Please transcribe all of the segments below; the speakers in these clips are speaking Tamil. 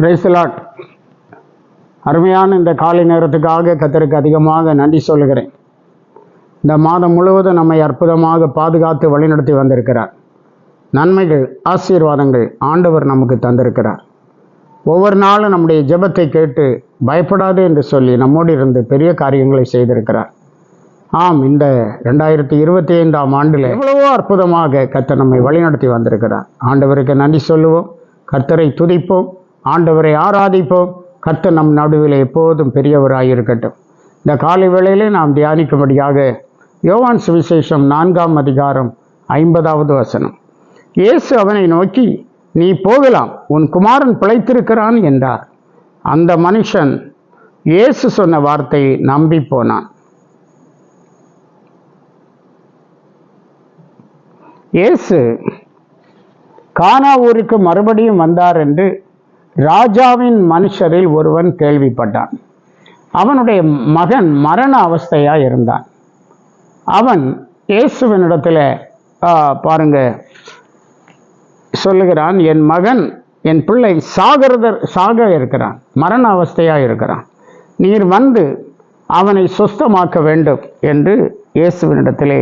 பிரேசலாட் அருமையான இந்த காலை நேரத்துக்காக கத்தருக்கு அதிகமாக நன்றி சொல்லுகிறேன். இந்த மாதம் முழுவதும் நம்மை அற்புதமாக பாதுகாத்து வழிநடத்தி வந்திருக்கிறார். நன்மைகள் ஆசீர்வாதங்கள் ஆண்டவர் நமக்கு தந்திருக்கிறார். ஒவ்வொரு நாளும் நம்முடைய ஜெபத்தை கேட்டு பயப்படாது என்று சொல்லி நம்மோடு இருந்து பெரிய காரியங்களை செய்திருக்கிறார். ஆம் இந்த ரெண்டாயிரத்தி இருபத்தி ஐந்தாம் ஆண்டில் எவ்வளவோ அற்புதமாக கர்த்தர் நம்மை வழிநடத்தி வந்திருக்கிறார். ஆண்டவருக்கு நன்றி சொல்லுவோம் கர்த்தரை துதிப்போம் ஆண்டவரை ஆராதிப்போம். கர்த்தர் நம் நடுவில் எப்போதும் பெரியவராக இருக்கட்டும் இந்த காலை வேளையிலே நாம் தியானிக்கும்படியாக யோவான் சுவிசேஷம் நான்காம் அதிகாரம் ஐம்பதாவது வசனம். இயேசு அவனை நோக்கி நீ போகலாம் உன் குமாரன் பிழைத்திருக்கிறான் என்றார். அந்த மனுஷன் இயேசு சொன்ன வார்த்தையை நம்பி போனான். இயேசு கானா ஊருக்கு மறுபடியும் வந்தார் என்று ராஜாவின் மனுஷரில் ஒருவன் கேள்விப்பட்டான். அவனுடைய மகன் மரண அவஸ்தையாக இருந்தான். அவன் இயேசுவினிடத்தில் பாருங்க சொல்லுகிறான் என் மகன் என் பிள்ளை சாகிறதர் சாக இருக்கிறான் மரண அவஸ்தையாக இருக்கிறான். நீர் வந்து அவனை சுஸ்தமாக்க வேண்டும் என்று இயேசுவினிடத்திலே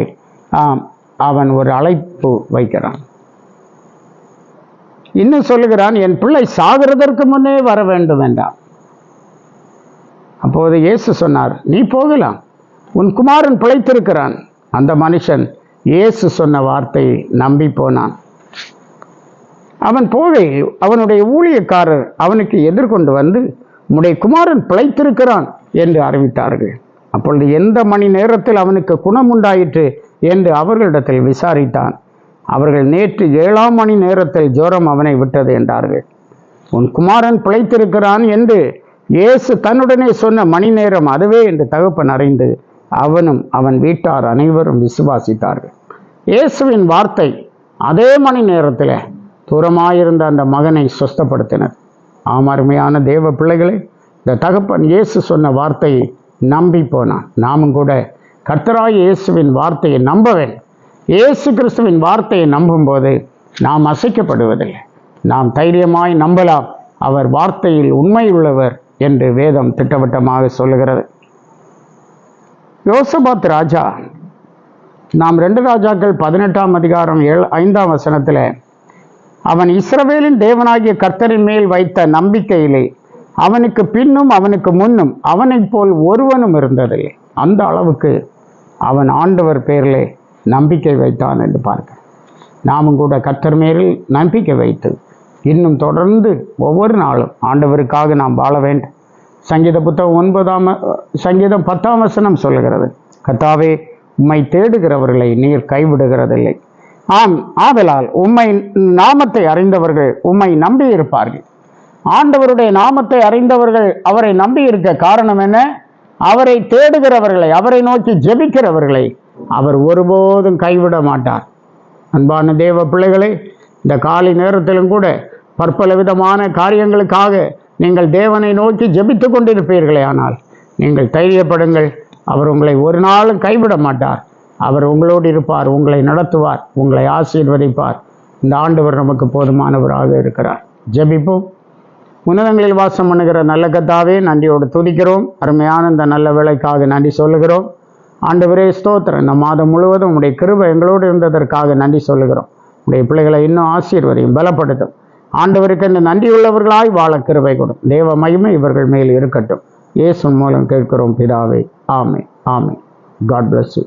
ஆம், அவன் ஒரு அழைப்பு வைக்கிறான். இன்னும் சொல்லுகிறான் என் பிள்ளை சாகிறதற்கு முன்னே வர வேண்டும் என்றான். அப்போது இயேசு சொன்னார் நீ போகலாம். உன் குமாரன் பிழைத்திருக்கிறான். அந்த மனுஷன் இயேசு சொன்ன வார்த்தையை நம்பி போனான். அவன் போகை அவனுடைய ஊழியக்காரர் அவனுக்கு எதிர்கொண்டு வந்து உடைய குமாரன் பிழைத்திருக்கிறான் என்று அறிவித்தார்கள். அப்பொழுது எந்த மணி நேரத்தில் அவனுக்கு குணம் உண்டாயிற்று? என்று அவர்களிடத்தில் விசாரித்தான். அவர்கள் நேற்று ஏழாம் மணி நேரத்தில் ஜோரம் அவனை விட்டது என்றார்கள். உன் குமாரன் பிழைத்திருக்கிறான் என்று இயேசு தன்னுடனே சொன்ன மணி நேரம் அதுவே என்று தகப்பன் அறிந்து அவனும் அவன் வீட்டார் அனைவரும் விசுவாசித்தார்கள். இயேசுவின் வார்த்தை அதே மணி நேரத்தில் தூரமாயிருந்த அந்த மகனை சுஸ்தப்படுத்தினர். ஆம் அருமையான தேவ பிள்ளைகளே இந்த தகப்பன் இயேசு சொன்ன வார்த்தையை நம்பி போனான். நாமும் கூட கர்த்தராய் இயேசுவின் வார்த்தையை நம்புவேன் இயேசு கிறிஸ்துவின் வார்த்தையை நம்பும்போது நாம் அசைக்கப்படுவதில்லை. நாம் தைரியமாய் நம்பலாம். அவர் வார்த்தையில் உண்மை உள்ளவர் என்று வேதம் திட்டவட்டமாக சொல்லுகிறது. யோசபாத் ராஜா நாம் ரெண்டு ராஜாக்கள் பதினெட்டாம் அதிகாரம் ஏழு ஐந்தாம் வசனத்தில் அவன் இஸ்ரவேலின் தேவனாகிய கர்த்தரின் மேல் வைத்த நம்பிக்கையிலே அவனுக்கு பின்னும் அவனுக்கு முன்னும் அவனைப் போல் ஒருவனும் இருந்ததில்லை. அந்த அளவுக்கு அவன் ஆண்டவர் பேரிலே நம்பிக்கை வைத்தான் என்று பார்க்க நாமும் கூட கத்தர் மேரில் நம்பிக்கை வைத்து இன்னும் தொடர்ந்து ஒவ்வொரு நாளும் ஆண்டவருக்காக நாம் வாழ வேண்டும். சங்கீத புத்தகம் ஒன்பதாம் சங்கீதம் பத்தாம் வசனம் சொல்லுகிறது கத்தாவே உம்மை தேடுகிறவர்களை நீர் கைவிடுகிறதில்லை. ஆம் ஆதலால் உம்மை நாமத்தை அறிந்தவர்கள் உம்மை நம்பி இருப்பார்கள் ஆண்டவருடைய நாமத்தை அறிந்தவர்கள் அவரை நம்பி இருக்க காரணம் என்ன? அவரை தேடுகிறவர்களை அவரை நோக்கி ஜெபிக்கிறவர்களை அவர் ஒருபோதும் கைவிட மாட்டார். அன்பான தேவ பிள்ளைகளே இந்த காலை நேரத்திலும் கூட பற்பல விதமான காரியங்களுக்காக நீங்கள் தேவனை நோக்கி ஜெபித்து கொண்டிருப்பீர்களே ஆனால் நீங்கள் தைரியப்படுங்கள். அவர் உங்களை ஒரு நாளும் கைவிட மாட்டார். அவர் உங்களோடு இருப்பார் உங்களை நடத்துவார் உங்களை ஆசீர்வதிப்பார். இந்த ஆண்டவர் நமக்கு போதுமானவராக இருக்கிறார். ஜெபிப்போம். உன்னதங்களில் வாசம் பண்ணுகிற நல்ல கத்தாவே நன்றியோடு துதிக்கிறோம். அருமையான இந்த நல்ல வேலைக்காக நன்றி சொல்லுகிறோம். ஆண்டவரே ஸ்தோத்திரம். இந்த மாதம் முழுவதும் உடைய கிருபை எங்களோடு இருந்ததற்காக நன்றி சொல்லுகிறோம். உடைய பிள்ளைகளை இன்னும் ஆசீர்வதையும் பலப்படுத்தும். ஆண்டவருக்கு இந்த நன்றியுள்ளவர்களாய் வாழ கிருபை கொடும் தேவ மகிமை இவர்கள் மேல் இருக்கட்டும். இயேசு மூலம் கேட்கிறோம் பிதாவை. ஆமை ஆமை காட் பிளஸ் யூ